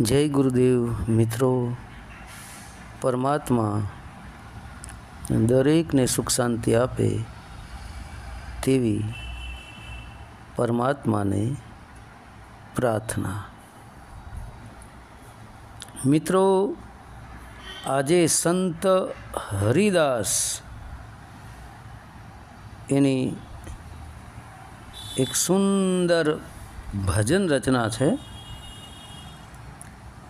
જય ગુરુદેવ મિત્રો, પરમાત્મા દરેકને સુખ શાંતિ આપે તેવી પરમાત્માને પ્રાર્થના. મિત્રો, આજે સંત હરિદાસ એની એક સુંદર ભજન રચના છે.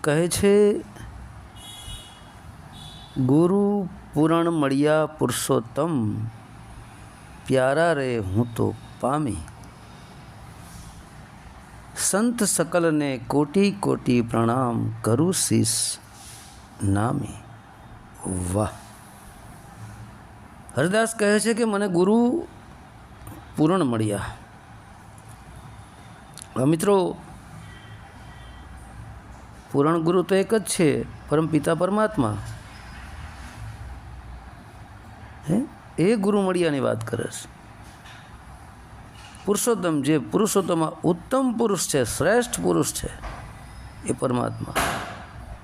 કહે છે, ગુરુ પુરણ મળ્યા પુરુષોત્તમ, પ્યારા રે હું તો પામી. સંત સકલને કોટી કોટી પ્રણામ કરું શીશ નામી. વાહ. હરદાસ કહે છે કે, મને ગુરુ પૂરણ મળ્યા. મિત્રો પુરાણ ગુરુ તો એક જ છે, પરમ પિતા પરમાત્મા. હે? એ ગુરુ મળ્યાની વાત કરે છે. પુરુષોત્તમ જે પુરુષોત્તમમાં ઉત્તમ પુરુષ છે, શ્રેષ્ઠ પુરુષ છે, એ પરમાત્મા.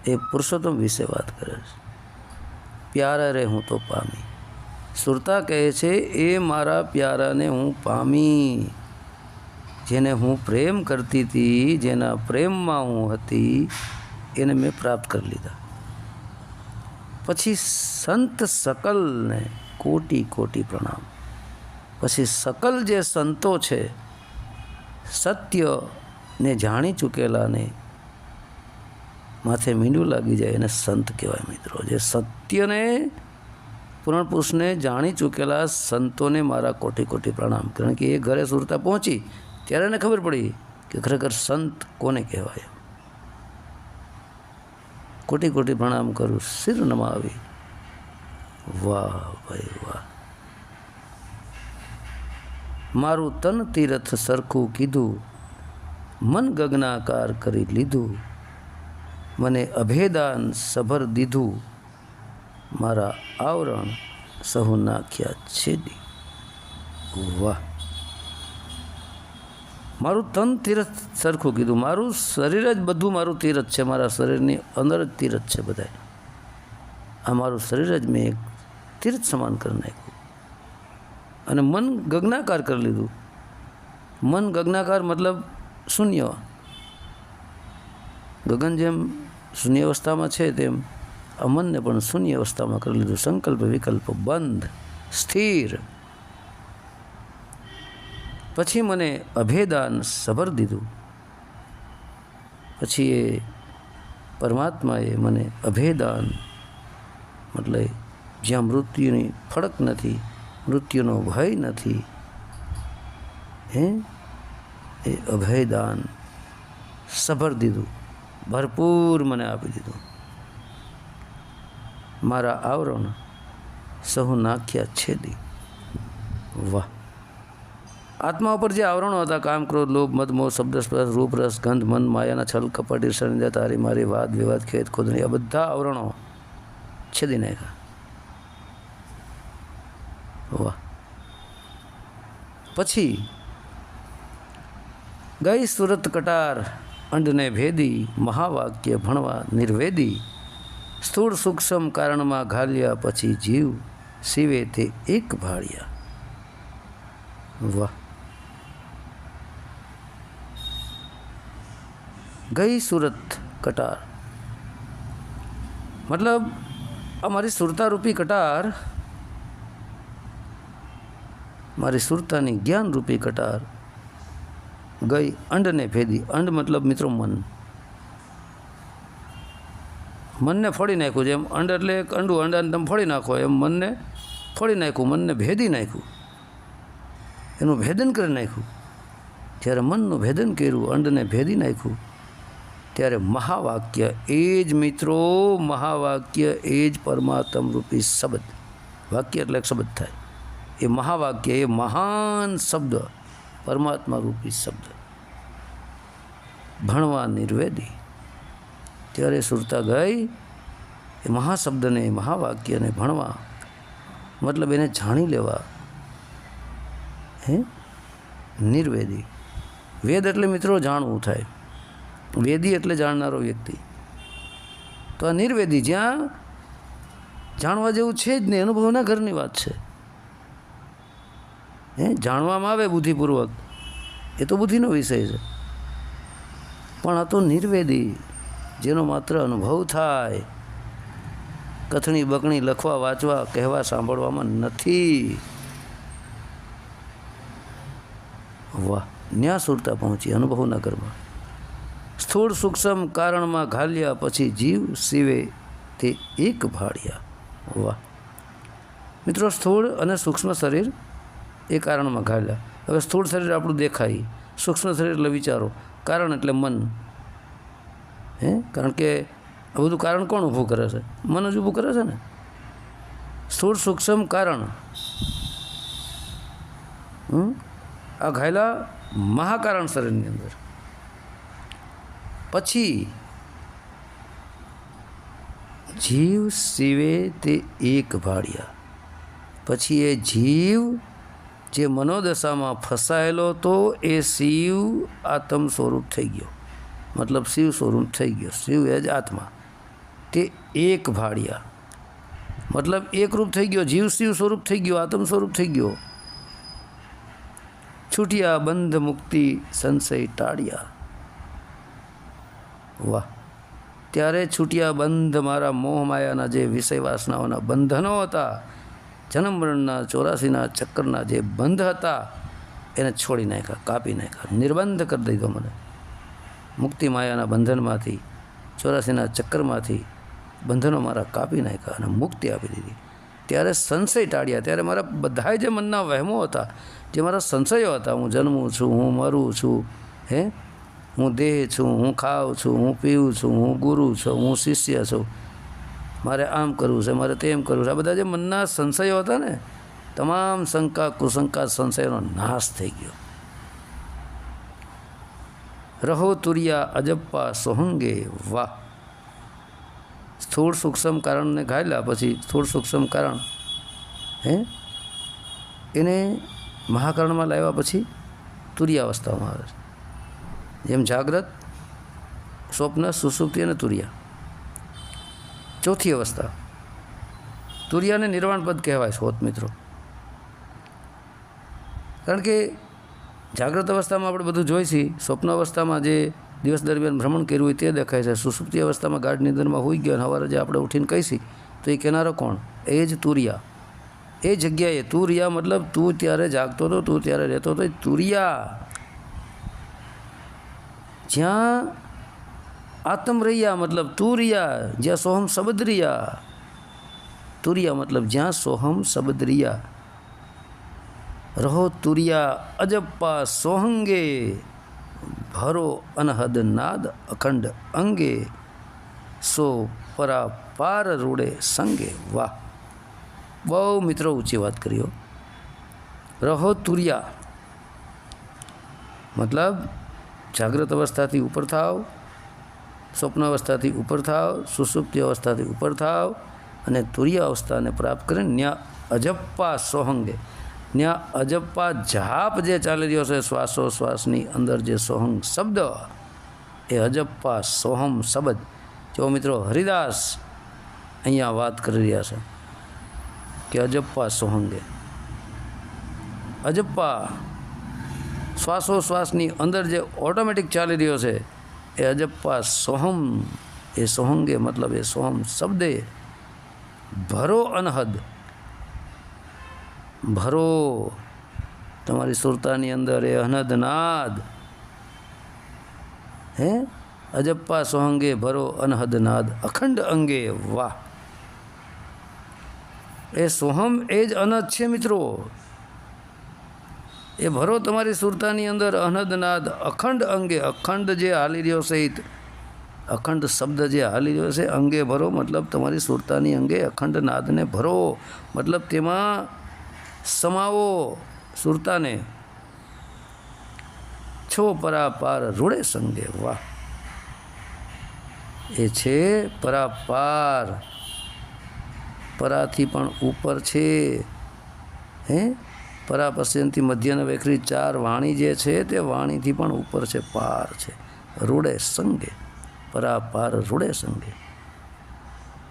એ પુરુષોત્તમ વિશે વાત કરે છે. પ્યારા રે હું તો પામી. સુરતા કહે છે, એ મારા પ્યારાને હું પામી. જેને હું પ્રેમ કરતી હતી જેના પ્રેમમાં હું હતી એને મેં પ્રાપ્ત કરી લીધા. પછી સંત સકલને કોટી કોટી પ્રણામ. પછી સકલ જે સંતો છે, સત્યને જાણી ચૂકેલાને માથે મીંડું લાગી જાય એને સંત કહેવાય મિત્રો. જે સત્યને પુરાણ પુરુષને જાણી ચૂકેલા સંતોને મારા કોટી કોટી પ્રણામ. કારણ કે એ ઘરે સુરતા પહોંચી, ત્યારે એને ખબર પડી કે ખરેખર સંત કોને કહેવાય? કોટી કોટી પ્રણામ કરું શિર નમાવી વાહ ભાઈ વાહ. મારું તન તીરથ સરખું કીધું, મન ગગનાકાર કરી લીધું, મને અભેદાન સભર દીધું, મારા આવરણ સહુ નાખ્યા છેદી વાહ. મારું તન તીરથ સરખું કીધું. મારું શરીર જ બધું મારું તીરથ છે. મારા શરીરની અંદર જ તીરથ છે બધાય. આ મારું શરીર જ મેં એક તીર્થ સમાન કરી નાખ્યું. અને મન ગગનાકાર કરી લીધું. મન ગગનાકાર મતલબ શૂન્ય. ગગન જેમ શૂન્ય અવસ્થામાં છે તેમ આ મનને પણ શૂન્ય અવસ્થામાં કરી લીધું. સંકલ્પ વિકલ્પ બંધ. સ્થિર. પછી મને અભેદાન સભર દીધું. પછી એ પરમાત્માએ મને અભેદાન મતલબ જ્યાં મૃત્યુની ફડક નથી, મૃત્યુનો ભય નથી, હે, એ અભયદાન સભર દીધું. ભરપૂર મને આપી દીધું. મારા આવરણ સહુ નાખ્યા છેદી. વાહ. આત્મા ઉપર જે આવરણો હતા, કામ, ક્રોધ, લોભ, મદ, મોહ, શબ્દ, સ્પર્શ, રૂપ, રસ, ગંધ, મન, માયાના છલ, કપટી સંજા તારી મારી, વાદ, વિવાદ ખેત ખોદણી, આ બધા આવરણો છેદી નાખ્યા. વાહ. પછી ગઈ સુરત કટાર, અંડને ભેદી, મહાવાક્ય ભણવા, નિર્વેદી, સ્થૂળ સૂક્ષ્મ કારણમાં ઘાલ્યા, પછી જીવ શિવે તે એક ભાળ્યા. વાહ. ગઈ સુરત કટાર. મતલબ, અમારી સુરતારૂપી કટાર મારી સુરતાની જ્ઞાનરૂપી કટાર ગઈ અંડને ભેદી. અંડ મતલબ મિત્રો મન. મનને ફોડી નાખ્યું જેમ અંડ એટલે એક અંડું અંડાને તમે ફોડી નાખો એમ મનને ફોડી નાખ્યું, મનને ભેદી નાખ્યું. એનું ભેદન કરી નાખ્યું. જ્યારે મનનું ભેદન કર્યું, અંડને ભેદી નાખ્યું. ત્યારે મહાવાક્ય એ જ મિત્રો, મહાવાક્ય એ જ પરમાત્મ રૂપી શબ્દ. વાક્ય એટલે શબ્દ થાય. એ મહાવાક્ય એ મહાન શબ્દ, પરમાત્મા રૂપી શબ્દ. ભણવા નિર્વેદી. ત્યારે સુરતા ગઈ, એ મહાશબ્દને મહાવાક્યને ભણવા. મતલબ એને જાણી લેવા. હે? નિર્વેદી. વેદ એટલે મિત્રો જાણવું થાય. વેદી એટલે જાણનારો વ્યક્તિ. તો આ નિર્વેદી જ્યાં જાણવા જેવું છે જ નહીં અનુભવના ઘરની વાત છે. હે, જાણવામાં આવે બુદ્ધિપૂર્વક. એ તો બુદ્ધિનો વિષય છે. પણ આ તો નિર્વેદી, જેનો માત્ર અનુભવ થાય, કથણી બકણી લખવા, વાંચવા, કહેવા, સાંભળવામાં નથી. વાહ ન્યા સુરતા પહોંચી અનુભવના ઘરમાં સ્થૂળ સૂક્ષ્મ કારણમાં ઘાલ્યા પછી જીવ સીવે તે એક ભાળ્યા. વાહ. મિત્રો, સ્થૂળ અને સૂક્ષ્મ શરીર એ કારણમાં ઘાલ્યા. હવે સ્થૂળ શરીર આપણું દેખાય. સૂક્ષ્મ શરીર એટલે વિચારો. કારણ એટલે મન. હે? કારણ કે આ બધું કારણ કોણ ઊભું કરે છે? મન જ ઊભું કરે છે ને? સ્થૂળ સૂક્ષ્મ કારણ. આ ઘાયલા મહાકારણ શરીરની અંદર. પછી જીવ શિવે તે એક ભાળ્યા પછી એ જીવ જે મનોદશામાં ફસાયેલો હતો એ શિવ આત્મ સ્વરૂપ થઈ ગયો. મતલબ શિવ સ્વરૂપ થઈ ગયો. શિવ એ જ આત્મા. તે એક ભાળ્યા મતલબ એકરૂપ થઈ ગયો. જીવ શિવ સ્વરૂપ થઈ ગયો. આત્મ સ્વરૂપ થઈ ગયો. છૂટ્યા બંધ મુક્તિ સંશય ટાળ્યા. વાહ. ત્યારે છૂટ્યા બંધ મારા મોહ માયાના જે વિષય વાસનાઓના બંધનો હતા જન્મરણના ચોરાસીના ચક્કરના જે બંધ હતા, એને છોડી નાખ્યા, કાપી નાખ્યા, નિર્બંધ કરી દીધો મને. મુક્તિ માયાના બંધનમાંથી, ચોરાસીના ચક્કરમાંથી બંધનો મારા કાપી નાખ્યા અને મુક્તિ આપી દીધી. ત્યારે સંશય ટાળ્યા. ત્યારે મારા બધાય જે મનના વહેમો હતા, જે મારા સંશયો હતા, હું જન્મું છું, હું મરું છું, હે? હું દેહ છું, હું ખાઉં છું, હું પીવું છું, હું ગુરુ છું, હું શિષ્ય છું. મારે આમ કરવું છે, મારે તેમ કરવું છે. આ બધા જે મનના સંશયો હતા ને, તમામ શંકા, કુશંકા, સંશયનો નાશ થઈ ગયો. રહો તુરિયા અજપ્પા સોહંગે વાહ. સ્થૂળ સૂક્ષ્મ કારણને ઘાયલા પછી સ્થૂળ સૂક્ષ્મ કારણ, હે? એને મહાકારણમાં લાવ્યા પછી તુર્યાવસ્થામાં આવે છે. જેમ જાગ્રત, સ્વપ્ન, સુસુપ્તિ અને તુરિયા. ચોથી અવસ્થા. તુરિયાને નિર્વાણ પદ કહેવાય હોત મિત્રો. કારણ કે જાગ્રત અવસ્થામાં આપણે બધું જોઈશી સ્વપ્ન અવસ્થામાં જે દિવસ દરમિયાન ભ્રમણ કર્યું હોય તે દેખાય છે, સુસુપ્તિ અવસ્થામાં ગાઢ નિંદરમાં હોઈ ગયો અને સવારે જે આપણે ઉઠીને કહીશી તો એ કેનારો કોણ? એ જ તુરિયા. એ જગ્યાએ તુરિયા મતલબ તું ત્યારે જાગતો હતો તું ત્યારે રહેતો હતો તુરિયા. જ્યાં આત્મ રહ્યા મતલબ તુરિયા જ્યાં સોહમ શબ્દ રહ્યા તુરિયા મતલબ જ્યાં સોહમ શબ્દ રહ્યા રહો તુરિયા અજપ્પા સોહંગે ભરો અનહદ નાદ અખંડ અંગે સો પરા પાર રૂડે સંગે વાહ બહુ મિત્રો ઊંચી વાત કર્યો રહો તુરિયા મતલબ જાગ્રત અવસ્થાથી ઉપર થાવ, સ્વપ્ન અવસ્થાથી ઉપર થાવ, સુસુપ્તિ અવસ્થાથી ઉપર થાવ અને તુર્ય અવસ્થાને પ્રાપ્ત કરીને ન્યા અજપ્પા સોહંગે. ન્યા અજપ્પા જાપ જે ચાલી રહ્યો છે શ્વાસોશ્વાસની અંદર જે સોહંગ શબ્દ, એ અજપ્પા સોહમ શબ્દ. જો મિત્રો હરિદાસ અહીંયા વાત કરી રહ્યા છે કે અજપ્પા સોહંગે. અજપ્પા શ્વાસોશ્વાસની અંદર જે ઓટોમેટિક ચાલી રહ્યો છે, એ અજપ્પા સોહમ, એ સોહંગે મતલબ એ સોહમ શબ્દે ભરો અનહદ. ભરો તમારી સુરતાની અંદર એ અનહદનાદ. હે? અજપ્પા સોહંગે ભરો અનહદનાદ. અખંડ અંગે વાહ. એ સોહમ એ જ અનહદ છે મિત્રો. એ ભરો તમારી સુરતાની અંદર અનદનાદ અખંડ અંગે અખંડ જે હાલી રહ્યો સહિત, અખંડ શબ્દ જે હાલી રહ્યો છે, અંગે ભરો મતલબ તમારી સુરતાની અંગે અખંડ નાદને ભરો. મતલબ તેમાં સમાવો સુરતાને. છો પરાપાર રૂડે સંગે, વાહ. એ છે પરાપાર. પરાથી પણ ઉપર છે. હે? પરા મધ્યન વેખરી ચાર વાણી જે છે તે વાણીથી પણ ઉપર છે પાર છે. રૂડે સંગે. પરા પાર રૂડે સંગે.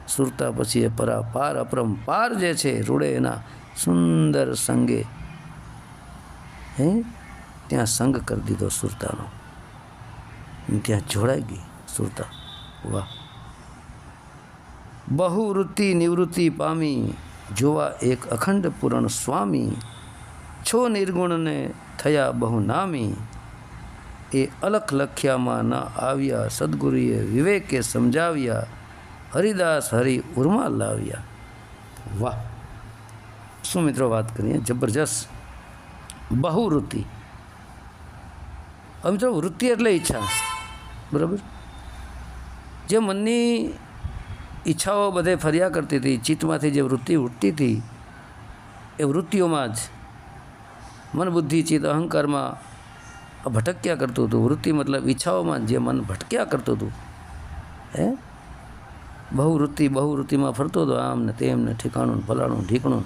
સુરતા પછી એ પરાપાર અપરંપાર જે છે રૂડે એના સુંદર સંગે. હે? ત્યાં સંગ કરી દીધો સુરતાનો. ત્યાં જોડાઈ ગઈ સુરતા. વાહ. બહુવૃત્તિ નિવૃત્તિ પામી જોવા એક અખંડ પૂરણ સ્વામી છો નિર્ગુણને થયા બહુ નામી એ અલખ લખ્યામાં ન આવ્યા સદગુરુએ વિવેકે સમજાવ્યા, હરિદાસ હરિ ઉર્મા લાવ્યા. વાહ! શું મિત્રો વાત કરીએ? જબરજસ્ત. બહુવૃત્તિ. હવે મિત્રો વૃત્તિ એટલે ઈચ્છા. બરાબર? જે મનની ઈચ્છાઓ બધે ફર્યા કરતી હતી, ચિત્તમાંથી જે વૃત્તિ ઉઠતી હતી, એ વૃત્તિઓમાં જ મન બુદ્ધિ ચિત્ત અહંકારમાં ભટક્યા કરતું હતું. વૃત્તિ મતલબ ઈચ્છાઓમાં જે મન ભટક્યા કરતું હતું. હે? બહુવૃત્તિ બહુવૃત્તિમાં ફરતો હતો આમ ને તેમ ને ઠેકાણું, ફલાણું, ઢીકણું.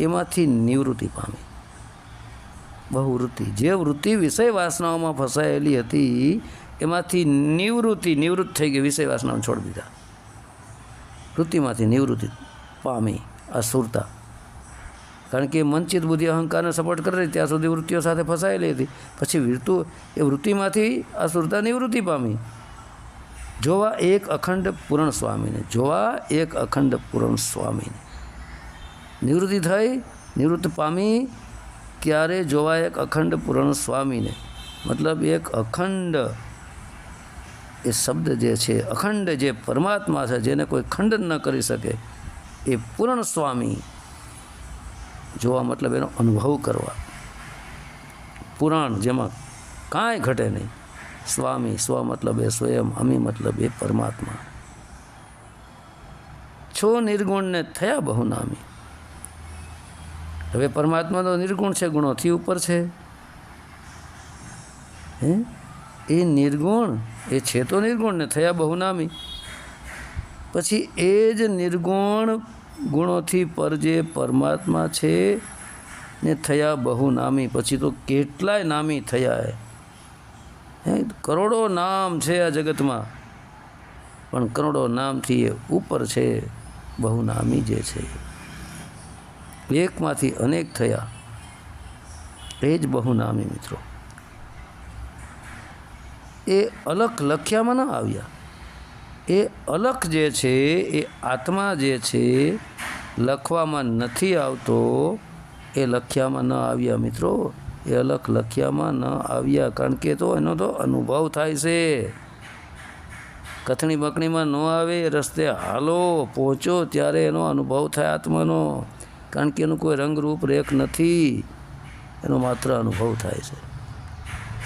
એમાંથી નિવૃત્તિ પામી. બહુવૃત્તિ. જે વૃત્તિ વિષય વાસનાઓમાં ફસાયેલી હતી, એમાંથી નિવૃત્તિ નિવૃત્ત થઈ ગઈ વિષય વાસનાઓ છોડી દીધા. વૃત્તિમાંથી નિવૃત્તિ પામી, અસુરતા. સુરતા કારણ કે મનચિત બુદ્ધિ અહંકારને સપોર્ટ કરી ત્યાં સુધી વૃત્તિઓ સાથે ફસાયેલી હતી. પછી વૃત્તુ એ વૃત્તિમાંથી આ સુરતા નિવૃત્તિ પામી. જોવા એક અખંડ પૂરણ સ્વામીને, જોવા એક અખંડ પૂરણ સ્વામીને. નિવૃત્તિ થઈ, નિવૃત્ત પામી, ક્યારે જોવા એક અખંડ પૂરણ સ્વામીને. મતલબ એક અખંડ એ શબ્દ જે છે, અખંડ જે પરમાત્મા છે, જેને કોઈ ખંડન ન કરી શકે, એ પૂરણ સ્વામી જોવા મતલબ એનો અનુભવ કરવા. પુરાણ જેમાં કાંઈ ઘટે નહીં. સ્વામી સ્વ મતલબ એ સ્વયં, અમી મતલબ એ પરમાત્મા. છો નિર્ગુણને થયા બહુ નામી હવે પરમાત્મા તો નિર્ગુણ છે, ગુણોથી ઉપર છે. હે? એ નિર્ગુણ, એ છે તો નિર્ગુણને થયા બહુનામી. પછી એ જ નિર્ગુણ ગુણોથી પર જે પરમાત્મા છે ને થયા બહુનામી પછી તો કેટલાય નામી થયા હે. કરોડો નામ છે આ જગતમાં. પણ કરોડો નામથી એ ઉપર છે બહુનામી જે છે. એકમાંથી અનેક થયા. એ જ બહુનામી મિત્રો. એ અલગ લખ્યામાં ન આવ્યા. એ અલખ જે છે, એ આત્મા જે છે, લખવામાં નથી આવતો, એ લખ્યામાં ન આવ્યા મિત્રો. એ અલખ લખ્યામાં ન આવ્યા. કારણ કે તો એનો તો અનુભવ થાય છે. કથણી બકણીમાં ન આવે, રસ્તે હાલો, પહોંચો ત્યારે એનો અનુભવ થાય આત્માનો. કારણ કે એનું કોઈ રંગરૂપ રેખ નથી. એનો માત્ર અનુભવ થાય છે.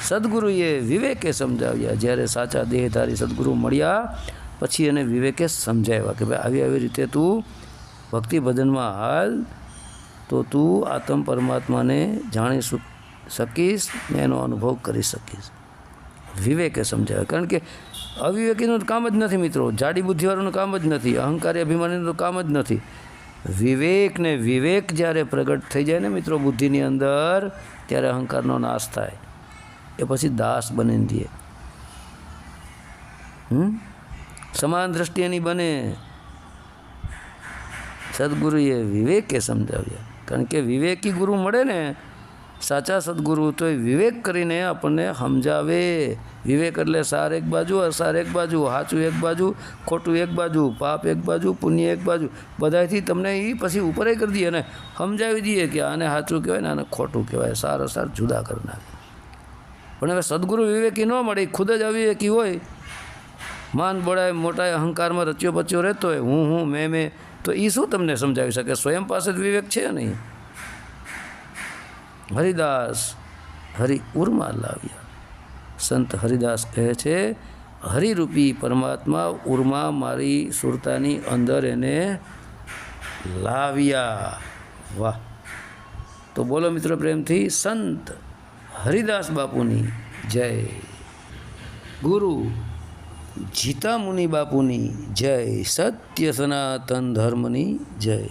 સદગુરુએ વિવેકે સમજાવ્યા. જ્યારે સાચા દેહધારી સદગુરુ મળ્યા પછી એને વિવેકે સમજાવ્યા કે ભાઈ આવી આવી રીતે તું ભક્તિ ભજનમાં હાલ, તો તું આત્મ પરમાત્માને જાણી શકીશ ને એનો અનુભવ કરી શકીશ. વિવેકે સમજાવ્યા. કારણ કે અવિવેકીનું કામ જ નથી મિત્રો. જાડી બુદ્ધિવાળાનું કામ જ નથી. અહંકારી અભિમાનીનું કામ જ નથી. વિવેકને વિવેક જ્યારે પ્રગટ થઈ જાય ને મિત્રો બુદ્ધિની અંદર, ત્યારે અહંકારનો નાશ થાય. એ પછી દાસ બની દે હમ? સમાન દ્રષ્ટિ એની બને. સદગુરુએ વિવેકે સમજાવ્યા. કારણ કે વિવેકી ગુરુ મળે ને, સાચા સદગુરુ તો એ વિવેક કરીને આપણને સમજાવે. વિવેક એટલે સાર એક બાજુ, અસાર એક બાજુ સાચું એક બાજુ, ખોટું એક બાજુ, પાપ એક બાજુ, પુણ્ય એક બાજુ. બધાથી તમને એ પછી ઉપરે કરી દઈએ અને સમજાવી દઈએ કે આને સાચું કહેવાય ને આને ખોટું કહેવાય. સાર અસાર જુદા કરી નાખે. પણ હવે સદગુરુ વિવેકી ન મળે ખુદ જ અવિવેકી હોય માન બળાય મોટા અહંકારમાં રચ્યો પચ્યો રહેતો હોય, હું હું, મેં મેં, તો એ શું તમને સમજાવી શકે? સ્વયં પાસે જ વિવેક છે નહીં હરિદાસ હરિ ઉર્મા લાવ્યા. સંત હરિદાસ કહે છે, હરિરૂપી પરમાત્મા ઉર્મા મારી સુરતાની અંદર એને લાવ્યા. વાહ. તો બોલો મિત્રો પ્રેમથી, સંત હરિદાસ બાપુની જય. ગુરુ જીતા મુનિ બાપુની જય સત્ય સનાતન ધર્મની જય.